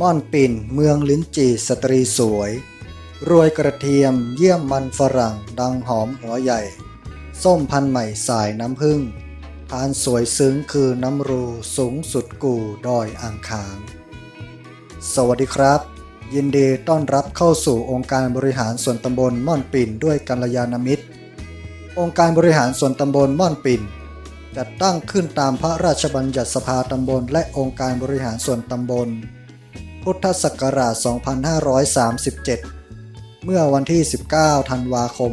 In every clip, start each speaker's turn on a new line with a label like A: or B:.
A: ม่อนปิ่นเมืองลิ้นจี่สตรีสวย รวยกระเทียมเยี่ยมมันฝรั่งดังหอมหัวใหญ่ ส้มพันใหม่สายน้ำผึ้งทานสวยซึ้งคือน้ำรูสูงสุดกู่ดอยอ่างขาง สวัสดีครับ ยินดีต้อนรับเข้าสู่องค์การบริหารส่วนตำบลม่อนปิ่นด้วยกัลยาณมิตร องค์การบริหารส่วนตำบลม่อนปิ่นจัดตั้งขึ้นตามพระราชบัญญัติสภาตำบลและองค์การบริหารส่วนตำบล พุทธศักราช 2537 เมื่อวันที่ 19 ธันวาคม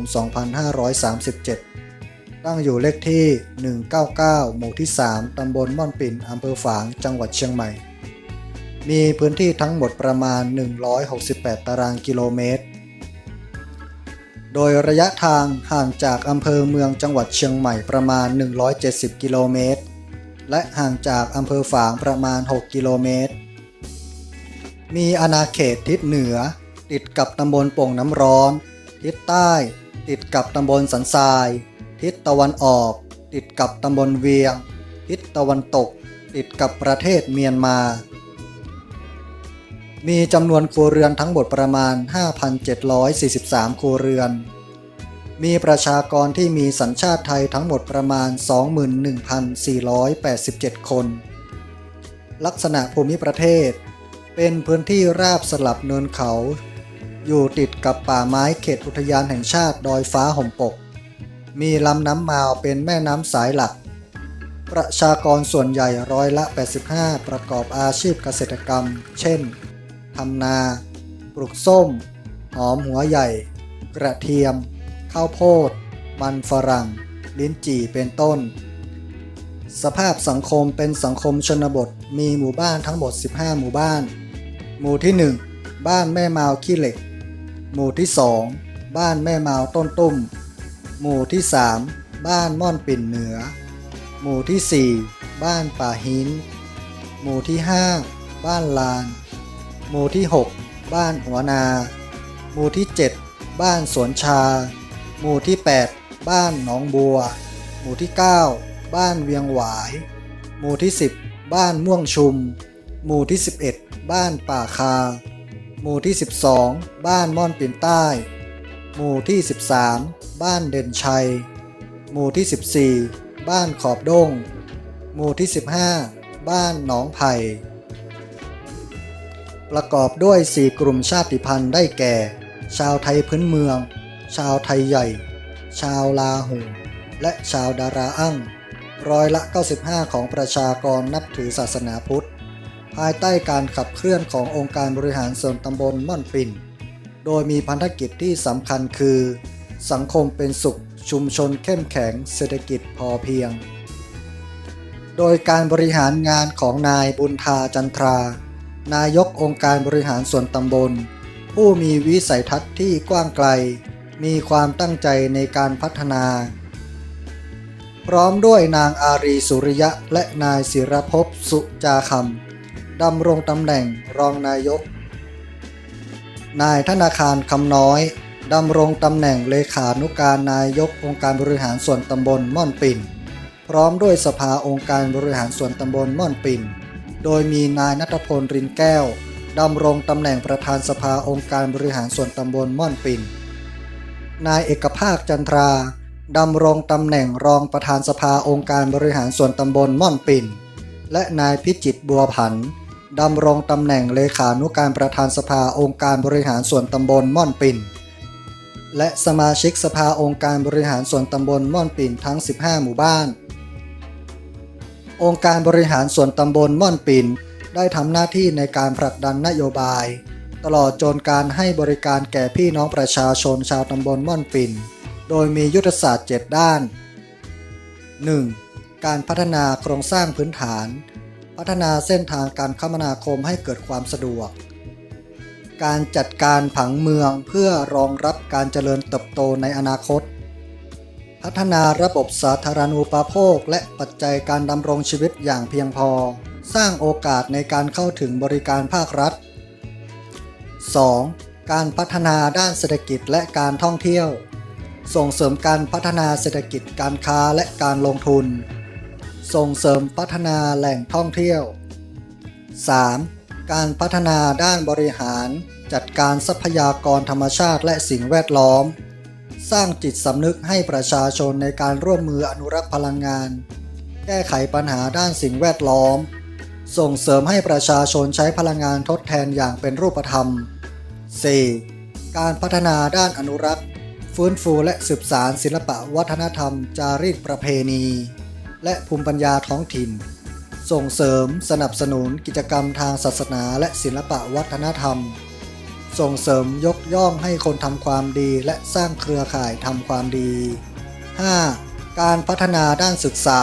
A: 2537 ตั้งอยู่เลขที่ 199 หมู่ที่ 3 ตำบลม่อนปิ่น อำเภอฝาง จังหวัดเชียงใหม่ มีพื้นที่ทั้งหมดประมาณ 168 ตารางกิโลเมตร โดยระยะทางห่างจากอำเภอเมืองจังหวัดเชียงใหม่ประมาณ 170 กิโลเมตร และห่างจากอำเภอฝางประมาณ 6 กิโลเมตร มีอาณาเขตทิศเหนือ ติดกับตำบลโป่งน้ำร้อน ทิศใต้ ติดกับตำบลสันทราย ทิศตะวันออก ติดกับตำบลเวียง ทิศตะวันตก ติดกับประเทศเมียนมา มีจำนวนครัวเรือนทั้งหมดประมาณ 5,743 ครัวเรือน มีประชากรที่มีสัญชาติไทยทั้งหมดประมาณ 21,487 คน ลักษณะภูมิประเทศ เป็นพื้นที่ราบสลับเนินเขา อยู่ติดกับป่าไม้เขตอุทยานแห่งชาติดอยฟ้าห่มปก มีลำน้ำมาวเป็นแม่น้ำสายหลัก ประชากรส่วนใหญ่ร้อยละ 85 ประกอบอาชีพเกษตรกรรม เช่น ทำนา ปลูกส้ม หอมหัวใหญ่ กระเทียม ข้าวโพด มันฝรั่ง ลิ้นจี่เป็นต้นสภาพสังคมเป็นสังคมชนบท มีหมู่บ้านทั้งหมด 15 หมู่บ้าน หมู่ที่ 1 บ้านแม่เมาขี้เหล็ก หมู่ที่ 2 บ้านแม่เมาต้นตุ้ม หมู่ที่ 3 บ้านม่อนปิ่นเหนือ หมู่ที่ 4 บ้านป่าหิน หมู่ที่ 5 บ้านลาน หมู่ที่ 6 บ้านหัวนา หมู่ที่ 7 บ้านสวนชา หมู่ที่ 8 บ้านหนองบัว หมู่ที่ 9 บ้านเวียงหวาย หมู่ที่ 10 บ้านม่วงชุม หมู่ที่ 11 บ้านป่าคา หมู่ที่ 12 บ้านม่อนปิ่นใต้ หมู่ที่ 13 บ้านเด่นชัย หมู่ที่ 14 บ้านขอบด้งหมู่ที่ 15 บ้านหนองไผ่ ประกอบด้วย 4 กลุ่มชาติพันธุ์ได้แก่ ชาวไทยพื้นเมือง ชาวไทยใหญ่ ชาวลาหู และชาวดาราอั่งร้อยละ 95 ของประชากรนับถือศาสนาพุทธ ภายใต้การขับเคลื่อนขององค์การบริหารส่วนตำบลม่อนปิ่น โดยมีพันธกิจที่สำคัญคือ สังคมเป็นสุขชุมชนเข้มแข็งเศรษฐกิจพอเพียง โดยการบริหารงานของนายบุญทาจันทรา นายกองค์การบริหารส่วนตำบล ผู้มีวิสัยทัศน์ที่กว้างไกล มีความตั้งใจในการพัฒนา พร้อมด้วยนางอารีสุริยะและนายศิรภพสุจาคำ ดำรงตำแหน่งรองนายก นายธนาคารคำน้อยดำรงตำแหน่งเลขานุการนายกองค์การบริหารส่วนตำบลม่อนปิ่น พร้อมด้วยสภาองค์การบริหารส่วนตำบลม่อนปิ่น โดยมีนายนัทพลรินแก้วดำรงตำแหน่งประธานสภาองค์การบริหารส่วนตำบลม่อนปิ่น นายเอกภาคจันทราดำรงตำแหน่งรองประธานสภาองค์การบริหารส่วนตำบลม่อนปิ่น และนายพิจิตบัวผัน ดำรงตำแหน่งเลขานุการประธานสภาองค์การบริหารส่วนตำบลม่อนปิ่น และสมาชิกสภาองค์การบริหารส่วนตำบลม่อนปิ่นทั้ง 15 หมู่บ้าน องค์การบริหารส่วนตำบลม่อนปิ่น ได้ทำหน้าที่ในการผลักดันนโยบาย ตลอดจนการให้บริการแก่พี่น้องประชาชนชาวตำบลม่อนปิ่น โดยมียุทธศาสตร์ 7 ด้าน 1. การพัฒนาโครงสร้างพื้นฐาน พัฒนาเส้นทางการคมนาคมให้เกิดความสะดวก การจัดการผังเมืองเพื่อรองรับการเจริญเติบโตในอนาคต พัฒนาระบบสาธารณูปโภค และปัจจัยการดำรงชีวิตอย่างเพียงพอ สร้างโอกาสในการเข้าถึงบริการภาครัฐ 2. การพัฒนาด้านเศรษฐกิจและการท่องเที่ยว ส่งเสริมการพัฒนาเศรษฐกิจการค้าและการลงทุน ส่งเสริมพัฒนาแหล่งท่องเที่ยว 3. การพัฒนาด้านบริหาร จัดการทรัพยากรธรรมชาติและสิ่งแวดล้อม สร้างจิตสำนึกให้ประชาชนในการร่วมมืออนุรักษ์พลังงาน แก้ไขปัญหาด้านสิ่งแวดล้อม ส่งเสริมให้ประชาชนใช้พลังงานทดแทนอย่างเป็นรูปธรรม 4. การพัฒนาด้านอนุรักษ์ ฟื้นฟูและสืบสารศิลปะวัฒนธรรม จารีตประเพณี และภูมิปัญญาท้องถิ่น ส่งเสริมสนับสนุนกิจกรรมทางศาสนาและศิลปะวัฒนธรรม ส่งเสริมยกย่องให้คนทำความดีและสร้างเครือข่ายทำความดี 5. การพัฒนาด้านศึกษา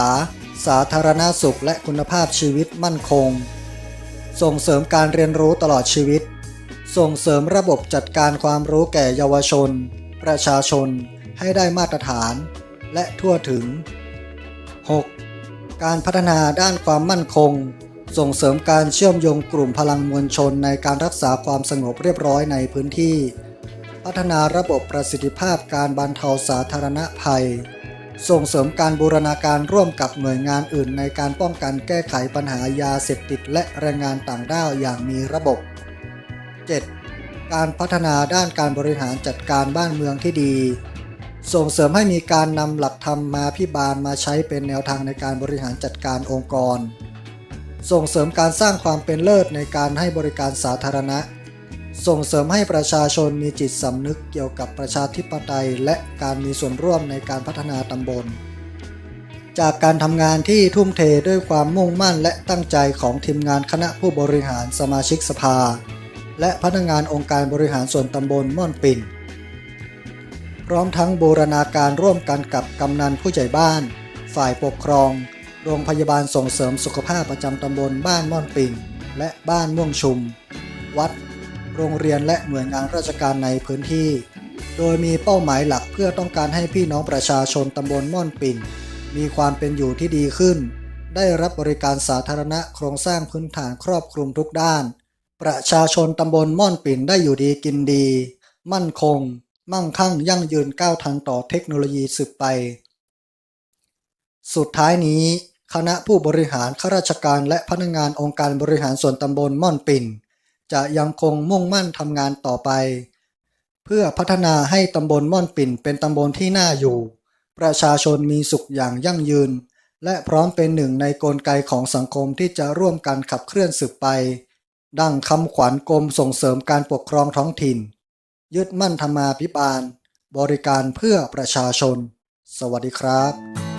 A: สาธารณสุขและคุณภาพชีวิตมั่นคง ส่งเสริมการเรียนรู้ตลอดชีวิต ส่งเสริมระบบจัดการความรู้แก่เยาวชน ประชาชนให้ได้มาตรฐาน และทั่วถึง 6. การพัฒนาด้านความมั่นคง ส่งเสริมการเชื่อมโยงกลุ่มพลังมวลชนในการรักษาความสงบเรียบร้อยในพื้นที่ พัฒนาระบบประสิทธิภาพการบรรเทาสาธารณภัย ส่งเสริมการบูรณาการร่วมกับหน่วยงานอื่น ในการป้องกันแก้ไขปัญหายาเสพติดและแรงงานต่างด้าวอย่างมีระบบ 7. การพัฒนาด้านการบริหารจัดการบ้านเมืองที่ดี ส่งเสริมให้มีการนำหลักธรรมมาพิบาลมาใช้เป็นแนวทางในการบริหารจัดการองค์กร ส่งเสริมการสร้างความเป็นเลิศในการให้บริการสาธารณะ ส่งเสริมให้ประชาชนมีจิตสำนึกเกี่ยวกับประชาธิปไตย และการมีส่วนร่วมในการพัฒนาตำบล จากการทำงานที่ทุ่มเทด้วยความมุ่งมั่นและตั้งใจของทีมงานคณะผู้บริหารสมาชิกสภา และพนักงานองค์การบริหารส่วนตำบลม่อนปิ่น พร้อมทั้งบูรณาการร่วมกันกับกำนันผู้ใหญ่บ้าน ฝ่ายปกครอง โรงพยาบาลส่งเสริมสุขภาพประจำตำบลบ้านม่อนปิ่นและบ้านม่วงชุม วัด โรงเรียนและหน่วยงานราชการในพื้นที่ โดยมีเป้าหมายหลักเพื่อต้องการให้พี่น้องประชาชนตำบลม่อนปิ่น มีความเป็นอยู่ที่ดีขึ้น ได้รับบริการสาธารณะโครงสร้างพื้นฐานครอบคลุมทุกด้าน ประชาชนตำบลม่อนปิ่นได้อยู่ดีกินดี มั่นคง มั่งคั่งยั่งยืนก้าวทันต่อเทคโนโลยีสืบไป สุดท้ายนี้ คณะผู้บริหารข้าราชการและพนักงานองค์การบริหารส่วนตำบลม่อนปิ่น จะยังคงมุ่งมั่นทำงานต่อไป เพื่อพัฒนาให้ตำบลม่อนปิ่นเป็นตำบลที่น่าอยู่ ประชาชนมีสุขอย่างยั่งยืน และพร้อมเป็นหนึ่งในกลไกของสังคมที่จะร่วมกันขับเคลื่อนสืบไป ดังคำขวัญกรมส่งเสริมการปกครองท้องถิ่น ยึดมั่นธรรมาภิบาล บริการเพื่อประชาชน สวัสดีครับ